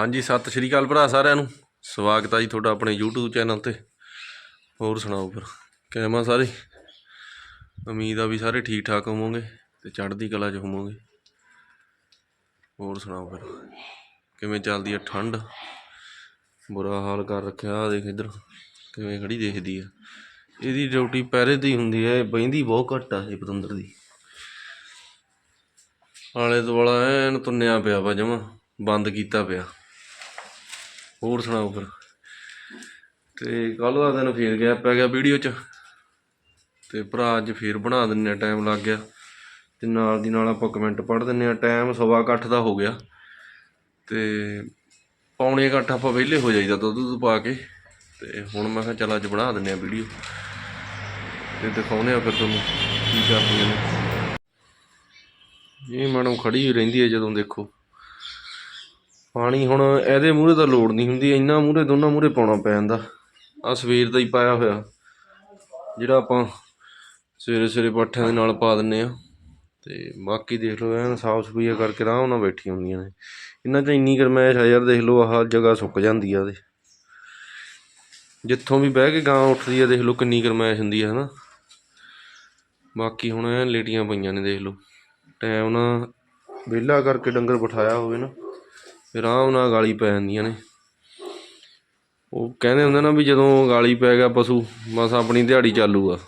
ਹਾਂਜੀ, ਸਤਿ ਸ਼੍ਰੀ ਅਕਾਲ ਭਰਾ ਸਾਰਿਆਂ ਨੂੰ। ਸਵਾਗਤ ਹੈ ਜੀ ਤੁਹਾਡਾ ਆਪਣੇ YouTube ਚੈਨਲ ਤੇ। ਹੋਰ ਸੁਣਾਓ ਫਿਰ, ਕਿਵੇਂ ਆ ਸਾਰੇ? ਉਮੀਦ ਆ ਵੀ ਸਾਰੇ ਠੀਕ ਠਾਕ ਹੋਵੋਗੇ ਤੇ ਚੜ੍ਹਦੀ ਕਲਾ 'ਚ ਹੋਵੋਗੇ। ਹੋਰ ਸੁਣਾਓ ਫਿਰ, ਕਿਵੇਂ ਚੱਲਦੀ ਆ ਠੰਡ? ਬੁਰਾ ਹਾਲ ਕਰ ਰੱਖਿਆ ਆ ਦੇਖ ਇੱਧਰ, ਕਿਵੇਂ ਖੜੀ ਦੇਖਦੀ ਆ। ਇਹਦੀ ਡਿਊਟੀ ਪਹਿਰੇ ਦੀ ਹੁੰਦੀ ਹੈ ਬਹਿੰਦੀ ਬਹੁਤ ਘੱਟ ਆ, ਇਹ ਪਤੰਦਰ ਦੀ। ਆਲੇ ਦੁਆਲਾ ਐਨ ਤੁੰਨਿਆ ਪਿਆ ਵਾ ਜਮਾ, ਬੰਦ ਕੀਤਾ ਪਿਆ। ਹੋਰ ਸੁਣਾਓ ਫਿਰ? ਤੇ ਕੱਲ ਦਾ ਦਿਨ ਫੇਰ ਗਿਆ, ਪੈ ਗਿਆ ਵੀਡੀਓ ਚ। ਤੇ ਭਰਾ ਅੱਜ ਫੇਰ ਬਣਾ ਦਿੰਨੇ ਆ ਟਾਈਮ ਲੱਗ ਗਿਆ। ਤੇ ਨਾਲ ਦੀ ਨਾਲ ਆਪਾਂ ਕਮੈਂਟ ਪੜ੍ਹ ਦਿੰਨੇ ਆ ਟਾਈਮ ਸਵਾ ਕੁ ਦਾ ਹੋ ਗਿਆ। ਤੇ ਪੌਣੇ ਕੁ ਆਪਾਂ ਵਿਹਲੇ ਹੋ ਜਾਈਦਾ ਦੁੱਧ ਦੁੱਧ ਪਾ ਕੇ। ਤੇ ਹੁਣ ਮੈਂ ਕਿਹਾ ਚੱਲ ਅੱਜ ਬਣਾ ਦਿੰਨੇ ਆ ਵੀਡੀਓ। ਤੇ ਦਿਖਾਉਨੇ ਆ ਫਿਰ ਤੁਹਾਨੂੰ ਕੀ ਕਰਦੀਆਂ ਨੇ। ਇਹ ਮੈਡਮ ਖੜੀ ਹੀ ਰਹਿੰਦੀ ਹੈ ਜਦੋਂ ਦੇਖੋ। ਪਾਣੀ ਹੁਣ ਇਹਦੇ ਮੂਹਰੇ ਤਾਂ ਲੋੜ ਨਹੀਂ ਹੁੰਦੀ, ਇੰਨਾ ਮੂਹਰੇ ਦੋਨਾਂ ਮੂਹਰੇ ਪਾਉਣਾ ਪੈ ਜਾਂਦਾ। ਆ ਸਵੇਰ ਦਾ ਹੀ ਪਾਇਆ ਹੋਇਆ, ਜਿਹੜਾ ਆਪਾਂ ਸਵੇਰੇ ਸਵੇਰੇ ਪੱਠਿਆਂ ਦੇ ਨਾਲ ਪਾ ਦਿੰਨੇ ਆ। ਤੇ ਬਾਕੀ ਦੇਖ ਲਓ, ਐਨ ਸਾਫ਼ ਸਫਾਈਆ ਕਰਕੇ ਆਰਾਮ ਨਾਲ ਬੈਠੀਆਂ ਹੁੰਦੀਆਂ ਨੇ। ਇਹਨਾਂ 'ਚ ਇੰਨੀ ਗਰਮੈਸ਼ ਆ ਯਾਰ, ਦੇਖ ਲਓ, ਆਹ ਜਗ੍ਹਾ ਸੁੱਕ ਜਾਂਦੀ ਆ ਉਹਦੇ। ਜਿੱਥੋਂ ਵੀ ਬਹਿ ਕੇ ਗਾਂ ਉੱਠਦੀ ਆ, ਦੇਖ ਲਓ, ਕਿੰਨੀ ਗਰਮੈਸ਼ ਹੁੰਦੀ ਆ, ਹਨਾ। ਬਾਕੀ ਹੁਣ ਐਨ ਲੇਟੀਆਂ ਪਈਆਂ ਨੇ, ਦੇਖ ਲਓ। ਟਾਈਮ ਨਾਲ ਵਿਹਲਾ ਕਰਕੇ ਡੰਗਰ ਬਿਠਾਇਆ ਹੋਵੇ ਨਾ। ਆਰਾਮ ਨਾਲ ਗਾਲੀ ਪੈ ਜਾਂਦੀਆਂ ਨੇ। ਉਹ ਕਹਿੰਦੇ ਹੁੰਦੇ ਨਾ ਵੀ ਜਦੋਂ ਗਾਲੀ ਪੈ ਗਿਆ ਪਸ਼ੂ, ਬਸ ਆਪਣੀ ਦਿਹਾੜੀ ਚਾਲੂ ਆ।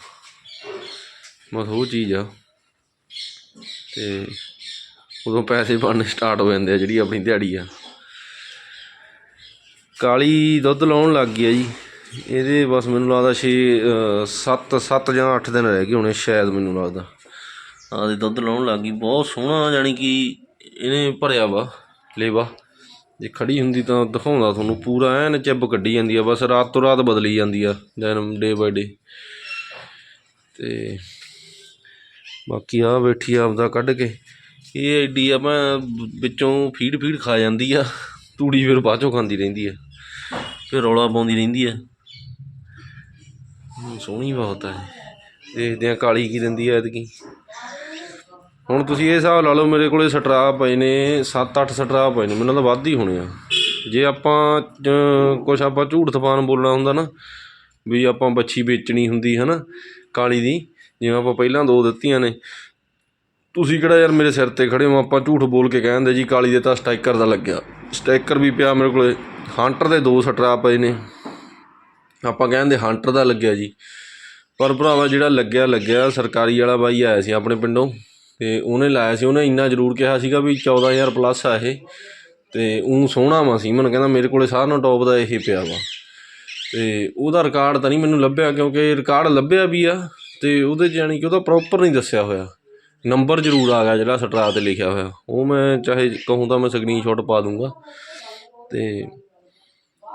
ਬਸ ਉਹ ਚੀਜ਼ ਆ। ਤੇ ਉਦੋਂ ਪੈਸੇ ਬਣਨੇ ਸਟਾਰਟ ਹੋ ਜਾਂਦੇ ਆ ਜਿਹੜੀ ਆਪਣੀ ਦਿਹਾੜੀ ਆ। ਕਾਲੀ ਦੁੱਧ ਲਾਉਣ ਲੱਗ ਗਈ ਆ ਜੀ। ਇਹਦੇ ਬਸ ਮੈਨੂੰ ਲੱਗਦਾ 6 7 7 ਜਾਂ 8 ਦਿਨ ਰਹਿ ਗਏ ਹੋਣੇ ਸ਼ਾਇਦ ਮੈਨੂੰ ਲੱਗਦਾ। ਆਹ ਦੁੱਧ ਲਾਉਣ ਲੱਗ ਗਈ। ਬਹੁਤ ਸੋਹਣਾ ਜਾਨੀ ਕਿ ਇਹਨੇ ਭਰਿਆ ਵਾ, ਲੇਵਾ। ਜੇ ਖੜੀ ਹੁੰਦੀ ਤਾਂ ਦਿਖਾਉਂਦਾ ਤੁਹਾਨੂੰ ਪੂਰਾ, ਐਨ ਚਿੱਬ ਕੱਢੀ ਜਾਂਦੀ ਆ, ਬਸ ਰਾਤ ਤੋਂ ਰਾਤ ਬਦਲੀ ਜਾਂਦੀ ਆ, ਦਿਨ ਡੇ ਬਾਏ ਡੇ ਤੇ ਬਾਕੀ ਆ ਬੈਠੀ ਆਪਦਾ ਕੱਢ ਕੇ। ਇਹ ਐਡੀ ਆ, ਮੈਂ ਵਿੱਚੋਂ ਫੀਡ ਫੀਡ ਖਾ ਜਾਂਦੀ ਆ, ਤੂੜੀ ਫਿਰ ਬਾਅਦ ਚੋਂ ਖਾਂਦੀ ਰਹਿੰਦੀ ਆ, ਫਿਰ ਰੌਲਾ ਪਾਉਂਦੀ ਰਹਿੰਦੀ ਆ। ਸੋਹਣੀ ਬਹੁਤ ਆ ਦੇਖਦੇ ਆ ਕਾਲੀ ਕੀ ਦਿੰਦੀ ਆ ਐਤਕੀ। ਹੁਣ ਤੁਸੀਂ ਇਹ ਹਿਸਾਬ ਲਾ ਲਓ ਮੇਰੇ ਕੋਲੇ ਸਟਰਾ ਪਏ ਨੇ 7-8 ਸਟਰਾ ਪਏ ਨੇ ਮੈਨੂੰ ਤਾਂ ਵੱਧ ਹੀ ਹੋਣੇ ਆ। ਜੇ ਆਪਾਂ ਅਹ, ਕੁਛ ਆਪਾਂ ਝੂਠ ਤਫਾਨ ਬੋਲਣਾ ਹੁੰਦਾ ਨਾ ਵੀ ਆਪਾਂ ਬੱਚੀ ਵੇਚਣੀ ਹੁੰਦੀ ਹੈ ਨਾ ਕਾਲੀ ਦੀ ਜਿਵੇਂ ਆਪਾਂ ਪਹਿਲਾਂ ਦੋ ਦਿੱਤੀਆਂ ਨੇ। ਤੁਸੀਂ ਕਿਹੜਾ ਯਾਰ ਮੇਰੇ ਸਿਰ ਤੇ ਖੜੇ ਹੋ? ਆਪਾਂ ਝੂਠ ਬੋਲ ਕੇ ਕਹਿੰਦੇ ਜੀ ਕਾਲੀ ਦੇ ਤਾਂ ਸਟਾਈਕਰ ਦਾ ਲੱਗਿਆ। ਸਟਾਈਕਰ ਵੀ ਪਿਆ ਮੇਰੇ ਕੋਲੇ। ਹੰਟਰ ਦੇ ਦੋ ਸਟਰਾ ਪਏ ਨੇ। ਆਪਾਂ ਕਹਿੰਦੇ ਹੰਟਰ ਦਾ ਲੱਗਿਆ ਜੀ। ਪਰ ਭਰਾਵਾ ਜਿਹੜਾ ਲੱਗਿਆ ਲੱਗਿਆ ਸਰਕਾਰੀ ਵਾਲਾ ਬਾਈ ਆਇਆ ਸੀ ਆਪਣੇ ਪਿੰਡੋਂ। ਤੇ ਉਹਨੇ ਲਾਇਆ ਸੀ, ਉਹਨੇ ਇੰਨਾ ਜ਼ਰੂਰ ਕਿਹਾ ਸੀਗਾ ਵੀ 14000 ਪਲੱਸ ਆ ਇਹ। ਤੇ ਉਹ ਸੋਹਣਾ ਵਾ ਸੀ, ਮੈਨੂੰ ਕਹਿੰਦਾ ਮੇਰੇ ਕੋਲੇ ਸਾਰਿਆਂ ਨਾਲੋਂ ਟੌਪ ਦਾ ਇਹ ਪਿਆ ਵਾ। ਤੇ ਉਹਦਾ ਰਿਕਾਰਡ ਤਾਂ ਨਹੀਂ ਮੈਨੂੰ ਲੱਭਿਆ ਕਿਉਂਕਿ ਰਿਕਾਰਡ ਲੱਭਿਆ ਵੀ ਆ ਤੇ ਉਹਦੇ 'ਚ ਜਾਣੀ ਕਿ ਉਹਦਾ ਪ੍ਰੋਪਰ ਨਹੀਂ ਦੱਸਿਆ ਹੋਇਆ। ਨੰਬਰ ਜ਼ਰੂਰ ਆ ਗਿਆ ਜਿਹੜਾ ਸਟਰਾ ਤੇ ਲਿਖਿਆ ਹੋਇਆ। ਉਹ ਮੈਂ ਚਾਹੇ ਕਹੂੰ ਤਾਂ ਮੈਂ ਸਕਰੀਨਸ਼ਾਟ ਪਾ ਦੂੰਗਾ। ਤੇ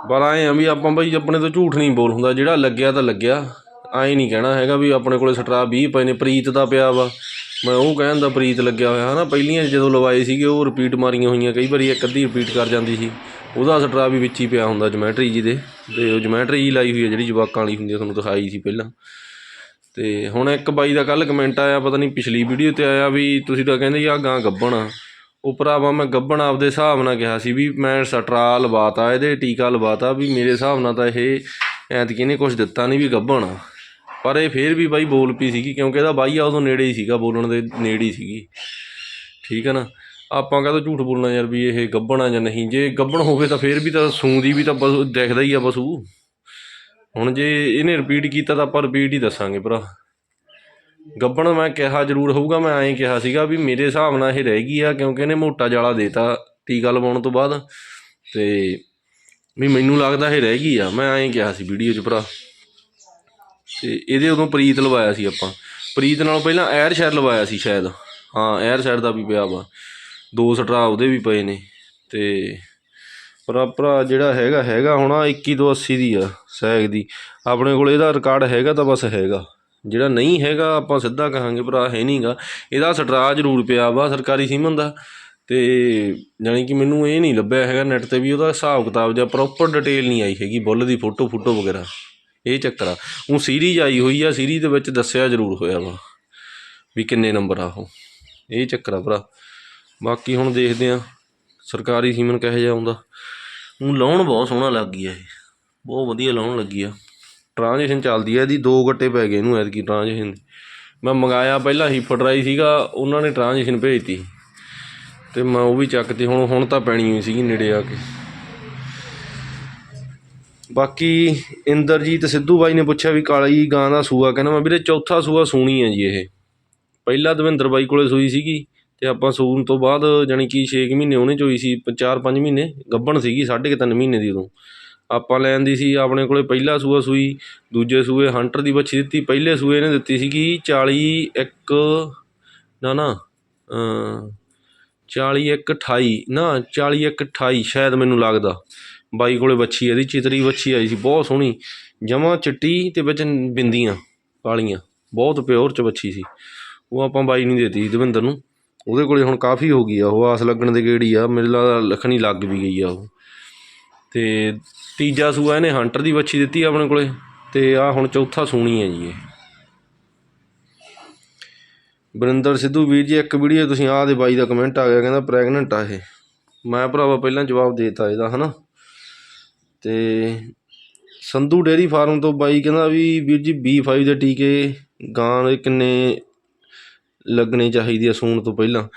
ਪਰ ਆਏ ਆ ਵੀ ਆਪਾਂ ਬਈ ਆਪਣੇ ਤੋਂ ਝੂਠ ਨਹੀਂ ਬੋਲ ਹੁੰਦਾ, ਜਿਹੜਾ ਲੱਗਿਆ ਤਾਂ ਲੱਗਿਆ। ਐਂ ਨਹੀਂ ਕਹਿਣਾ ਹੈਗਾ ਵੀ ਆਪਣੇ ਕੋਲੇ ਸਟਰਾ 20 ਪਏ ਨੇ, ਪ੍ਰੀਤ ਦਾ ਪਿਆ ਵਾ। ਮੈਂ ਉਹ ਕਹਿਣ ਦਾ ਪ੍ਰੀਤ ਲੱਗਿਆ ਹੋਇਆ ਹੈ ਨਾ ਪਹਿਲੀਆਂ ਜਦੋਂ ਲਵਾਏ ਸੀਗੇ ਉਹ ਰਿਪੀਟ ਮਾਰੀਆਂ ਹੋਈਆਂ, ਕਈ ਵਾਰੀ ਇੱਕ ਅੱਧੀ ਰਿਪੀਟ ਕਰ ਜਾਂਦੀ ਸੀ। ਉਹਦਾ ਸਟਰਾ ਵੀ ਵਿੱਚ ਹੀ ਪਿਆ ਹੁੰਦਾ ਜਮੈਟਰੀ ਜੀ ਦੇ, ਤੇ ਉਹ ਜਮੈਟਰੀ ਜੀ ਲਾਈ ਹੋਈ ਹੈ ਜਿਹੜੀ ਜਵਾਕਾਂ ਵਾਲੀ ਹੁੰਦੀ ਆ, ਤੁਹਾਨੂੰ ਦਿਖਾਈ ਸੀ ਪਹਿਲਾਂ। ਤੇ ਹੁਣ ਇੱਕ ਬਾਈ ਦਾ ਕੱਲ ਕਮੈਂਟ ਆਇਆ, ਪਤਾ ਨਹੀਂ ਪਿਛਲੀ ਵੀਡੀਓ ਤੇ ਆਇਆ ਵੀ ਤੁਸੀਂ ਤਾਂ ਕਹਿੰਦੇ ਆ ਗਾਂ ਗੱਬਣ ਆ। ਉਹ ਭਰਾਵਾ ਮੈਂ ਗੱਬਣ ਆਪਦੇ ਹਿਸਾਬ ਨਾਲ ਕਿਹਾ ਸੀ ਵੀ ਮੈਂ ਸਟਰਾ ਲਵਾਤਾ, ਇਹਦੇ ਟੀਕਾ ਲਵਾਤਾ ਵੀ ਮੇਰੇ ਹਿਸਾਬ ਨਾਲ ਤਾਂ ਇਹ ਐਤਕੀ ਨੇ ਕੁਝ ਦਿੱਤਾ ਨਹੀਂ ਵੀ ਗੱਬਣ ਪਰ ਇਹ ਫੇਰ ਵੀ ਬਾਈ ਬੋਲ ਪਈ ਸੀਗੀ, ਕਿਉਂਕਿ ਇਹਦਾ ਬਾਈ ਆ ਉਦੋਂ ਨੇੜੇ ਹੀ ਸੀਗਾ, ਬੋਲਣ ਦੇ ਨੇੜੇ ਹੀ ਸੀਗੀ। ਠੀਕ ਹੈ ਨਾ? ਆਪਾਂ ਕਹਦਾ ਝੂਠ ਬੋਲਣਾ ਯਾਰ ਵੀ ਇਹ ਗੱਬਣ ਆ ਜਾਂ ਨਹੀਂ, ਜੇ ਗੱਬਣ ਹੋਵੇ ਤਾਂ ਫੇਰ ਵੀ ਤਾਂ ਸੂੰਦੀ ਵੀ ਤਾਂ ਪਸ਼ੂ ਦਿਖਦਾ ਹੀ ਆ ਬਸੂ। ਹੁਣ ਜੇ ਇਹਨੇ ਰਿਪੀਟ ਕੀਤਾ ਤਾਂ ਆਪਾਂ ਰਿਪੀਟ ਹੀ ਦੱਸਾਂਗੇ ਭਰਾ। ਗੱਬਣ ਮੈਂ ਕਿਹਾ ਜ਼ਰੂਰ ਹੋਊਗਾ, ਮੈਂ ਐਂ ਕਿਹਾ ਸੀਗਾ ਵੀ ਮੇਰੇ ਹਿਸਾਬ ਨਾਲ ਇਹ ਰਹਿ ਗਈ ਆ, ਕਿਉਂਕਿ ਇਹਨੇ ਮੋਟਾ ਜਾਲਾ ਦੇਤਾ ਟੀਕਾ ਲਵਾਉਣ ਤੋਂ ਬਾਅਦ। ਤੇ ਵੀ ਮੈਨੂੰ ਲੱਗਦਾ ਇਹ ਰਹਿ ਗਈ ਆ, ਮੈਂ ਐਂ ਕਿਹਾ ਸੀ ਵੀਡੀਓ 'ਚ ਭਰਾ। ਤੇ ਇਹਦੇ ਉਦੋਂ ਪ੍ਰੀਤ ਲਵਾਇਆ ਸੀ ਆਪਾਂ। ਪ੍ਰੀਤ ਨਾਲੋਂ ਪਹਿਲਾਂ ਐਰ ਸ਼ਹਿਰ ਲਵਾਇਆ ਸੀ ਸ਼ਾਇਦ। ਹਾਂ, ਐਰ ਸ਼ਹਿਰ ਦਾ ਵੀ ਪਿਆ ਵਾ। ਦੋ ਸਟਰਾ ਉਹਦੇ ਵੀ ਪਏ ਨੇ। ਤੇ ਭਰਾ ਭਰਾ ਜਿਹੜਾ ਹੈਗਾ ਹੈਗਾ ਹੁਣ ਆਹ 21 ਤੋਂ 80 ਦੀ ਆ ਸੈਗ ਦੀ। ਆਪਣੇ ਕੋਲ ਇਹਦਾ ਰਿਕਾਰਡ ਹੈਗਾ ਤਾਂ ਬਸ ਹੈਗਾ। ਜਿਹੜਾ ਨਹੀਂ ਹੈਗਾ ਆਪਾਂ ਸਿੱਧਾ ਕਹਾਂਗੇ ਭਰਾ, ਹੈ ਨਹੀਂਗਾ ਇਹਦਾ ਸਟਰਾ ਜ਼ਰੂਰ ਪਿਆ ਵਾ ਸਰਕਾਰੀ ਸੀਮਨ ਦਾ। ਤੇ ਜਾਣੀ ਕਿ ਮੈਨੂੰ ਇਹ ਨਹੀਂ ਲੱਭਿਆ ਹੈਗਾ ਨੈਟ ਤੇ ਵੀ ਉਹਦਾ ਹਿਸਾਬ ਕਿਤਾਬ ਜਾਂ ਪ੍ਰੋਪਰ ਡਿਟੇਲ ਨਹੀਂ ਆਈ ਹੈਗੀ। ਬੁੱਲ ਦੀ ਫੋਟੋ ਫੋਟੋ ਵਗੈਰਾ। ਇਹ ਚੱਕਰ ਆ। ਉਹ ਸੀਰੀਜ਼ ਆਈ ਹੋਈ ਆ, ਸੀਰੀਜ਼ ਦੇ ਵਿੱਚ ਦੱਸਿਆ ਜ਼ਰੂਰ ਹੋਇਆ ਵਾ ਵੀ ਕਿੰਨੇ ਨੰਬਰ ਆ ਉਹ। ਇਹ ਚੱਕਰ ਆ ਭਰਾ। ਬਾਕੀ ਹੁਣ ਦੇਖਦੇ ਆ, ਸਰਕਾਰੀ ਸੀਮਨ ਕਿਹੋ ਜਿਹਾ ਆਉਂਦਾ। ਉਹ ਲਾਉਣ ਬਹੁਤ ਸੋਹਣਾ ਲੱਗ ਗਿਆ ਇਹ। ਬਹੁਤ ਵਧੀਆ ਲਾਉਣ ਲੱਗੀ ਆ। ਟ੍ਰਾਂਜੈਕਸ਼ਨ ਚੱਲਦੀ ਆ, ਇਹਦੀ ਦੋ ਗੱਟੇ ਪੈ ਗਏ ਇਹਨੂੰ ਐਤਕੀ ਟ੍ਰਾਂਜੈਕਸ਼ਨ ਮੈਂ ਮੰਗਾਇਆ ਪਹਿਲਾਂ ਹੀ ਫਟਰਾਈ ਸੀਗਾ, ਉਹਨਾਂ ਨੇ ਟ੍ਰਾਂਜੈਕਸ਼ਨ ਭੇਜਤੀ। ਤੇ ਮੈਂ ਉਹ ਵੀ ਚੱਕ ਤੇ ਹੁਣ ਹੁਣ ਤਾਂ ਪੈਣੀ ਹੋਈ ਸੀਗੀ ਨੇੜੇ ਆ ਕੇ। ਬਾਕੀ ਇੰਦਰਜੀਤ ਸਿੱਧੂ ਬਾਈ ਨੇ ਪੁੱਛਿਆ ਵੀ ਕਾਲੀ ਗਾਂ ਦਾ ਸੂਆ ਕਹਿੰਦਾ ਮੈਂ ਵੀਰੇ ਚੌਥਾ ਸੂਆ ਸੂਣੀ ਹੈ ਜੀ ਇਹ। ਪਹਿਲਾ ਦਵਿੰਦਰ ਬਾਈ ਕੋਲੇ ਸੂਈ ਸੀਗੀ ਤੇ ਆਪਾਂ ਸੂਣ ਤੋਂ ਬਾਅਦ ਜਾਣੀ ਕਿ 6 ਮਹੀਨੇ ਉਹਨੇ ਚ ਹੋਈ ਸੀ 4-5 ਮਹੀਨੇ ਗੱਭਣ ਸੀਗੀ, ਸਾਢੇ ਕੁ ਤਿੰਨ ਮਹੀਨੇ ਦੀ ਉਦੋਂ। ਆਪਾਂ ਲੈਣ ਦੀ ਸੀ, ਆਪਣੇ ਕੋਲੇ ਪਹਿਲਾ ਸੂਆ ਸੂਈ, ਦੂਜੇ ਸੂਏ ਹੰਟਰ ਦੀ ਬੱਚੀ ਦਿੱਤੀ, ਪਹਿਲੇ ਸੂਏ ਨੇ ਦਿੱਤੀ ਸੀਗੀ 40 ਇੱਕ, ਨਾ ਨਾ ਅਮ 40 ਇੱਕ 28 ਨਾ 40 ਇੱਕ 28 ਸ਼ਾਇਦ ਮੈਨੂੰ ਲੱਗਦਾ। ਬਾਈ ਕੋਲੇ ਬੱਚੀ ਇਹਦੀ ਚਿਤਰੀ ਵੱਛੀ ਆਈ ਸੀ, ਬਹੁਤ ਸੋਹਣੀ। ਜਮਾ ਚਿੱਟੀ ਤੇ ਵਿੱਚ ਬਿੰਦੀਆਂ, ਕਾਲੀਆਂ, ਬਹੁਤ ਪਿਓਰ ਚ ਬੱਚੀ ਸੀ। ਉਹ ਆਪਾਂ ਬਾਈ ਨੂੰ ਦੇਤੀ ਸੀ ਦਵਿੰਦਰ ਨੂੰ। ਉਹਦੇ ਕੋਲੇ ਹੁਣ ਕਾਫੀ ਹੋ ਗਈ ਆ, ਉਹ ਆਸ ਲੱਗਣ ਦੇ ਗੇੜੀ ਆ, ਮੇਰੇ ਲਾ ਲਖਣੀ ਲੱਗ ਵੀ ਗਈ ਆ ਉਹ। ਤੇ ਤੀਜਾ ਸੂਆ ਇਹਨੇ ਹੰਟਰ ਦੀ ਵੱਛੀ ਦਿੱਤੀ ਆ ਆਪਣੇ ਕੋਲੇ, ਤੇ ਆ ਹੁਣ ਚੌਥਾ ਸੂਣੀ ਹੈ ਜੀ ਇਹ। ਬਰਿੰਦਰ ਸਿੱਧੂ, ਵੀਰ ਜੀ, ਇੱਕ ਵੀਡੀਓ ਤੁਸੀਂ ਆਹ ਦੇ ਬਾਈ ਦਾ ਕਮੈਂਟ ਆ ਗਿਆ, ਕਹਿੰਦਾ ਪ੍ਰੈਗਨੈਂਟ ਆ ਇਹ। ਮੈਂ ਭਰਾਵਾ ਪਹਿਲਾਂ ਜਵਾਬ ਦੇਤਾ ਇਹਦਾ, ਹਨਾ? ਤੇ ਸੰਧੂ ਡੇਅਰੀ ਫਾਰਮ ਤੋਂ ਬਾਈ ਕਹਿੰਦਾ ਵੀ ਵੀਰ ਜੀ ਬੀ ਫਾਈਵ ਦੇ ਟੀਕੇ ਗਾਂ ਦੇ ਕਿੰਨੇ ਲੱਗਣੇ ਚਾਹੀਦੇ ਆ ਸੂਣ ਤੋਂ ਪਹਿਲਾਂ।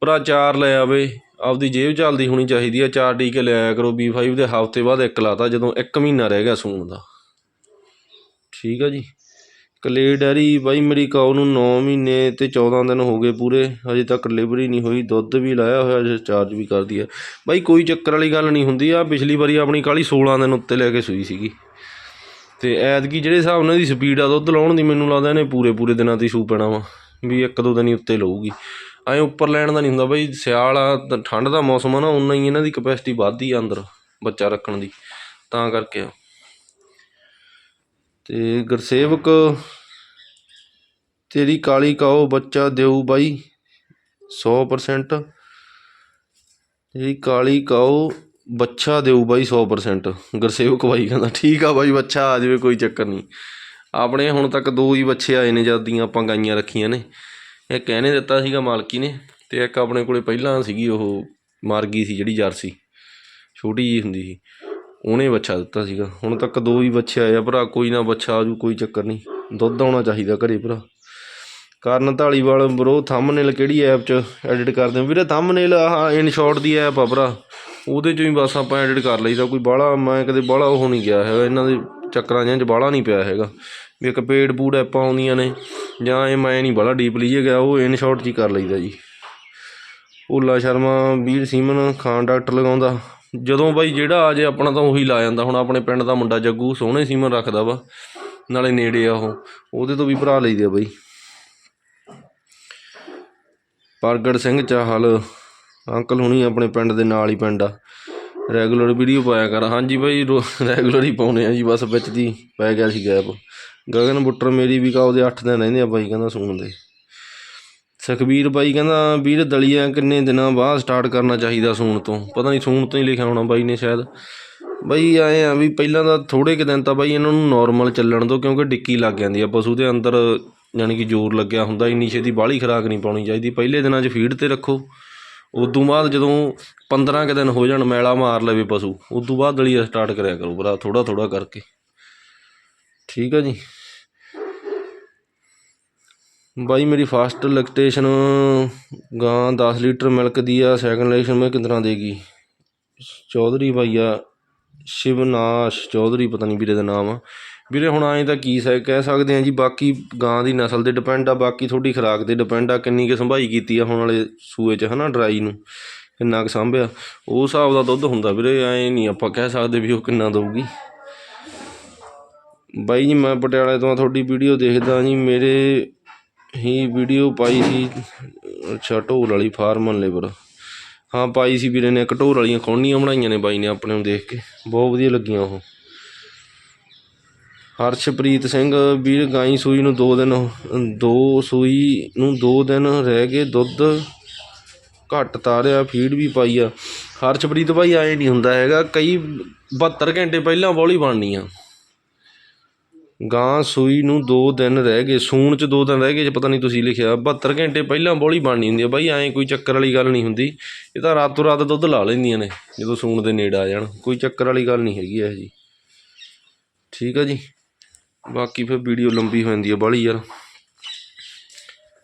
ਭਰਾ ਚਾਰ ਲੈ ਆਵੇ, ਆਪਦੀ ਜੇਬ ਚੱਲਦੀ ਹੋਣੀ ਚਾਹੀਦੀ ਆ, ਚਾਰ ਟੀਕੇ ਲੈ ਆਇਆ ਕਰੋ B5 ਦੇ, ਹਫ਼ਤੇ ਬਾਅਦ ਇੱਕ ਲਾਤਾ ਜਦੋਂ ਇੱਕ ਮਹੀਨਾ ਰਹਿ ਗਿਆ ਸੂਣ ਦਾ। ਠੀਕ ਆ ਜੀ। ਕਲੇ ਡੈਰੀ, ਬਾਈ ਮੇਰੀ ਕਾਉ ਨੂੰ ਨੌ ਮਹੀਨੇ ਅਤੇ ਚੌਦਾਂ ਦਿਨ ਹੋ ਗਏ ਪੂਰੇ। ਹਜੇ ਤੱਕ ਡਿਲੀਵਰੀ ਨਹੀਂ ਹੋਈ, ਦੁੱਧ ਵੀ ਲਾਇਆ ਹੋਇਆ ਜੇ ਚਾਰਜ ਵੀ ਕਰਦੀ ਹੈ ਬਾਈ ਕੋਈ ਚੱਕਰ ਵਾਲੀ ਗੱਲ ਨਹੀਂ ਹੁੰਦੀ ਆ, ਪਿਛਲੀ ਵਾਰੀ ਆਪਣੀ ਕਾਲੀ 16 ਦਿਨ ਉੱਤੇ ਲੈ ਕੇ ਸੂਈ ਸੀਗੀ। ਅਤੇ ਐਤਕੀ ਜਿਹੜੇ ਹਿਸਾਬ ਨਾਲ ਦੀ ਸਪੀਡ ਆ, ਦੁੱਧ ਲਾਉਣ ਦੀ ਮੈਨੂੰ ਲੱਗਦਾ ਇਹਨੇ ਪੂਰੇ ਪੂਰੇ ਦਿਨਾਂ ਦੀ ਸੂ ਪੈਣਾ ਵਾ, ਵੀ ਇੱਕ ਦੋ ਦਿਨ ਹੀ ਉੱਤੇ ਲਊਗੀ। ਐਂ ਉੱਪਰ ਲੈਣ ਦਾ ਨਹੀਂ ਹੁੰਦਾ ਬਾਈ, ਸਿਆਲ ਆ ਠੰਡ ਦਾ ਮੌਸਮ ਆ ਨਾ, ਉਨਾ ਹੀ ਇਹਨਾਂ ਦੀ ਕਪੈਸਿਟੀ ਵੱਧਦੀ ਆ ਅੰਦਰ ਬੱਚਾ ਰੱਖਣ ਦੀ, ਤਾਂ ਕਰਕੇ ਅਤੇ ਗੁਰਸੇਵਕ, ਤੇਰੀ ਕਾਲੀ ਕਾਓ ਬੱਚਾ ਦਿਓ ਬਾਈ 100% ਤੇਰੀ ਕਾਲੀ ਕਾਓ ਬੱਚਾ ਦੇਊ ਬਾਈ 100% ਗੁਰਸੇਵਕ ਬਾਈ ਕਹਿੰਦਾ, ਠੀਕ ਆ ਬਾਈ ਬੱਚਾ, ਆ ਜਾਵੇ, ਕੋਈ ਚੱਕਰ ਨਹੀਂ। ਆਪਣੇ ਹੁਣ ਤੱਕ ਦੋ ਹੀ ਬੱਚੇ ਆਏ ਨੇ ਜਦ ਦੀਆਂ ਆਪਾਂ ਗਾਈਆਂ ਰੱਖੀਆਂ ਨੇ। ਇਹ ਕਹਿਣੇ ਦਿੱਤਾ ਸੀਗਾ ਮਾਲਕੀ ਨੇ ਤੇ ਇੱਕ ਆਪਣੇ ਕੋਲੇ ਪਹਿਲਾਂ ਸੀਗੀ, ਉਹ ਮਰ ਗਈ ਸੀ ਜਿਹੜੀ ਜਰਸੀ। ਛੋਟੀ ਜੀ ਹੁੰਦੀ ਸੀ। ਉਹਨੇ ਬੱਚਾ ਦਿੱਤਾ ਸੀਗਾ। ਹੁਣ ਤੱਕ ਦੋ ਹੀ ਬੱਚੇ ਆਏ ਆ ਭਰਾ, ਕੋਈ ਨਾ ਬੱਚਾ ਆਜੂ ਕੋਈ ਚੱਕਰ ਨਹੀਂ। ਦੁੱਧ ਆਉਣਾ ਚਾਹੀਦਾ ਘਰੇ ਭਰਾ। ਕਰਨ ਢਾਲੀਵਾਲ ਬਰੋ ਥੰਬਨੇਲ ਕਿਹੜੀ ਐਪ 'ਚ ਐਡਿਟ ਕਰਦੇ ਹੋ? ਵੀਰੇ ਥੰਬਨੇਲ ਆਹ ਇਨ ਦੀ ਐਪ ਆ ਭਰਾ। ਉਹਦੇ 'ਚੋਂ ਹੀ ਬਸ ਆਪਾਂ ਐਡਿਟ ਕਰ ਲਈਦਾ। ਕੋਈ ਬਾਹਲਾ, ਮੈਂ ਕਦੇ ਬਾਹਲਾ ਉਹ ਨਹੀਂ ਗਿਆ ਹੈਗਾ। ਇਹਨਾਂ ਦੇ ਚੱਕਰਾਂ ਜਿਹਾਂ 'ਚ ਬਾਹਲਾ ਨਹੀਂ ਪਿਆ ਹੈਗਾ। ਵੀ ਇੱਕ ਪੇਡ ਪੂਡ ਐਪਾਂ ਆਉਂਦੀਆਂ ਨੇ, ਜਾਂ ਇਹ ਮੈਂ ਨਹੀਂ ਬਾਹਲਾ ਡੀਪ ਲਈਏ ਗਿਆ, ਉਹ ਇਨ 'ਚ ਹੀ ਕਰ ਲਈਦਾ ਜੀ। ਭੋਲਾ ਸ਼ਰਮਾ, ਵੀਰ ਸੀਮਨ ਖਾਨ ਡਾਕਟਰ ਲਗਾਉਂਦਾ। ਜਦੋਂ ਬਾਈ ਜਿਹੜਾ ਆ ਜੇ ਆਪਣਾ ਤਾਂ ਉਹੀ ਲਾ ਜਾਂਦਾ, ਹੁਣ ਆਪਣੇ ਪਿੰਡ ਦਾ ਮੁੰਡਾ ਜੱਗੂ, ਸੋਹਣੇ ਸੀਮਨ ਰੱਖਦਾ ਵਾ, ਨਾਲੇ ਨੇੜੇ ਆ ਉਹ, ਉਹਦੇ ਤੋਂ ਵੀ ਭਰਾ ਲਈਦੇ ਆ ਬਾਈ। ਪ੍ਰਗਟ ਸਿੰਘ ਚਾਹਲ, ਅੰਕਲ ਹੁਣੀ ਆਪਣੇ ਪਿੰਡ ਦੇ ਨਾਲ ਹੀ ਪਿੰਡ ਆ। ਰੈਗੂਲਰ ਵੀਡੀਓ ਪਾਇਆ ਕਰ। ਹਾਂਜੀ ਬਾਈ ਰੈਗੂਲਰ ਹੀ ਪਾਉਨੇ ਆ ਜੀ, ਬਸ ਵਿੱਚ ਦੀ ਪੈ ਗਿਆ ਸੀ ਗੈਪ। ਗਗਨ ਬੁੱਟਰ ਮੇਰੀ ਵੀ ਕਾ ਉਹਦੇ 8 ਦਿਨ ਰਹਿੰਦੇ ਆ ਬਾਈ, ਕਹਿੰਦਾ ਸੁਣ ਦੇ। ਸੁਖਬੀਰ ਬਾਈ ਕਹਿੰਦਾ, ਵੀਰ ਦਲੀਆ ਕਿੰਨੇ ਦਿਨਾਂ ਬਾਅਦ ਸਟਾਰਟ ਕਰਨਾ ਚਾਹੀਦਾ ਸੂਣ ਤੋਂ? ਪਤਾ ਨਹੀਂ ਸੂਣ ਤੋਂ ਹੀ ਲਿਖਿਆ ਹੋਣਾ ਬਾਈ ਨੇ ਸ਼ਾਇਦ। ਬਾਈ ਆਏ ਆ ਵੀ ਪਹਿਲਾਂ ਤਾਂ ਥੋੜੇ ਕੁ ਦਿਨ ਤਾਂ ਬਾਈ ਇਹਨਾਂ ਨੂੰ ਨਾਰਮਲ ਚੱਲਣ ਦਿਓ ਕਿਉਂਕਿ ਡਿੱਕੀ ਲੱਗ ਜਾਂਦੀ ਆ। ਪਸ਼ੂ ਦੇ ਅੰਦਰ ਯਾਨੀ ਕਿ ਜ਼ੋਰ ਲੱਗਿਆ ਹੁੰਦਾ, ਇੰਨੀ ਛੇਤੀ ਬਾਹਲੀ ਖੁਰਾਕ ਨਹੀਂ ਪਾਉਣੀ ਚਾਹੀਦੀ। ਪਹਿਲੇ ਦਿਨਾਂ 'ਚ ਫੀਡ ਤੇ ਰੱਖੋ। ਉਦੋਂ ਬਾਅਦ ਜਦੋਂ 15 ਕੁ ਦਿਨ ਹੋ ਜਾਣ ਮੈਲਾ ਮਾਰ ਲਵੇ ਪਸ਼ੂ, ਉਦੋਂ ਬਾਅਦ ਦਲੀਆ ਸਟਾਰਟ ਕਰਿਆ ਕਰੋ ਭਰਾ ਥੋੜਾ ਥੋੜਾ ਕਰਕੇ। ਠੀਕ ਆ ਜੀ। ਬਾਈ, ਮੇਰੀ ਫਾਸਟ ਲੈਕਟੇਸ਼ਨ ਗਾਂ ਦਸ ਲੀਟਰ ਮਿਲਕ ਦੀ ਆ ਸੈਕਿੰਡ ਲੈਕਸ਼ਨ ਮੈਂ ਕਿੰਨਾ ਦੇਗੀ ਚੌਧਰੀ ਬਾਈ ਆ, ਸ਼ਿਵਨਾਸ਼ ਚੌਧਰੀ, ਪਤਾ ਨਹੀਂ ਵੀਰੇ ਦਾ ਨਾਮ ਆ। ਵੀਰੇ, ਹੁਣ ਐਂ ਤਾਂ ਕੀ ਸੈ, ਕਹਿ ਸਕਦੇ ਆ ਜੀ, ਬਾਕੀ ਗਾਂ ਦੀ ਨਸਲ ਤੇ ਡਿਪੈਂਡ ਆ, ਬਾਕੀ ਤੁਹਾਡੀ ਖੁਰਾਕ ਤੇ ਡਿਪੈਂਡ ਆ, ਕਿੰਨੀ ਕੁ ਸੰਭਾਈ ਕੀਤੀ ਆ ਹੁਣ ਵਾਲੇ ਸੂਏ 'ਚ, ਹਨਾ ਡਰਾਈ ਨੂੰ, ਕਿੰਨਾ ਕੁ ਸਾਂਭਿਆ। ਉਹ ਹਿਸਾਬ ਦਾ ਦੁੱਧ ਹੁੰਦਾ ਵੀਰੇ, ਐਂ ਨਹੀਂ ਆਪਾਂ ਕਹਿ ਸਕਦੇ ਵੀ ਉਹ ਕਿੰਨਾ ਦਊਗੀ। ਬਾਈ ਜੀ, ਮੈਂ ਪਟਿਆਲੇ ਤੋਂ ਤੁਹਾਡੀ ਵੀਡੀਓ ਦੇਖਦਾ ਜੀ, ਮੇਰੇ ਹੀ ਵੀਡੀਓ ਪਾਈ ਸੀ, ਅੱਛਾ, ਢੋਲ ਵਾਲੀ ਫਾਰਮਨ ਲੇਬਰ ਹਾਂ, ਪਾਈ ਸੀ ਵੀਰੇ ਨੇ, ਇੱਕ ਢੋਲ ਵਾਲੀਆਂ ਖੋਣੀਆਂ ਬਣਾਈਆਂ ਨੇ ਬਾਈ ਨੇ ਆਪਣੇ ਨੂੰ ਦੇਖ ਕੇ। ਬਹੁਤ ਵਧੀਆ ਲੱਗੀਆਂ ਉਹ। ਹਰਸ਼ਪ੍ਰੀਤ ਸਿੰਘ, ਵੀਰ ਗਾਈ ਸੂਈ ਨੂੰ 2 ਦਿਨ, ਦੋ ਸੂਈ ਨੂੰ 2 ਦਿਨ ਰਹਿ ਗਏ, ਦੁੱਧ ਘੱਟ ਤਾਰਿਆ, ਫੀਡ ਵੀ ਪਾਈ ਆ। ਹਰਸ਼ਪ੍ਰੀਤ ਭਾਈ ਐ ਨਹੀਂ ਹੁੰਦਾ ਹੈਗਾ, ਕਈ 72 ਘੰਟੇ ਪਹਿਲਾਂ ਬੋਲੀ ਬਣਨੀ ਆ। ਗਾਂ ਸੂਈ ਨੂੰ 2 ਦਿਨ ਰਹਿ ਗਏ, ਸੂਣ ਚ 2 ਦਿਨ ਰਹਿ ਗਏ ਜੇ ਪਤਾ ਨਹੀਂ ਤੁਸੀਂ ਲਿਖਿਆ। 72 ਘੰਟੇ ਪਹਿਲਾਂ ਬੋਲੀ ਬਣਨੀ ਹੁੰਦੀ ਆ ਬਾਈ, ਐਂ ਕੋਈ ਚੱਕਰ ਵਾਲੀ ਗੱਲ ਨਹੀਂ ਹੁੰਦੀ। ਇਹ ਤਾਂ ਰਾਤੋਂ ਰਾਤ ਦੁੱਧ ਲਾ ਲੈਂਦੀਆਂ ਨੇ, ਜਦੋਂ ਸੂਣ ਦੇ ਨੇੜੇ ਆ ਜਾਣ। ਕੋਈ ਚੱਕਰ ਵਾਲੀ ਗੱਲ ਨਹੀਂ ਹੈਗੀ ਇਹ ਜੀ ਠੀਕ ਆ ਜੀ। ਬਾਕੀ ਫਿਰ ਵੀਡੀਓ ਲੰਬੀ ਹੋ ਜਾਂਦੀ ਆ ਬਾਹਲੀ ਯਾਰ।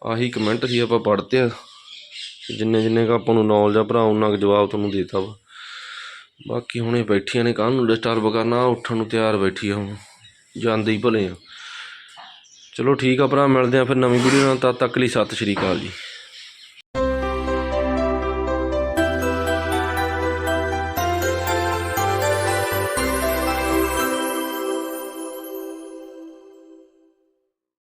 ਆਹੀ ਕਮੈਂਟ ਸੀ ਆਪਾਂ ਪੜ੍ਹਤੇ ਆ। ਤੇ ਜਿੰਨੇ ਜਿੰਨੇ ਕੁ ਆਪਾਂ ਨੂੰ ਨੌਲੇਜ ਆ ਭਰਾ ਉਹਨਾਂ ਕੁ ਜਵਾਬ ਤੁਹਾਨੂੰ ਦੇਤਾ ਵਾ। ਬਾਕੀ ਹੁਣੇ ਬੈਠੀਆਂ ਨੇ ਕੱਲ੍ਹ ਨੂੰ ਡਿਸਟਰਬ ਕਰਨਾ? ਉੱਠਣ ਨੂੰ ਤਿਆਰ ਬੈਠੀ ਆ ਹੁਣ। ਜਾਂਦੇ ਹੀ ਭਲੇ ਆ। ਚਲੋ ਠੀਕ ਆ ਭਰਾ, ਮਿਲਦੇ ਆ ਫਿਰ ਨਵੀਂ ਵੀਡੀਓ ਨਾਲ। ਤਦ ਤੱਕ ਲਈ ਸਤਿ ਸ਼੍ਰੀ ਅਕਾਲ ਜੀ।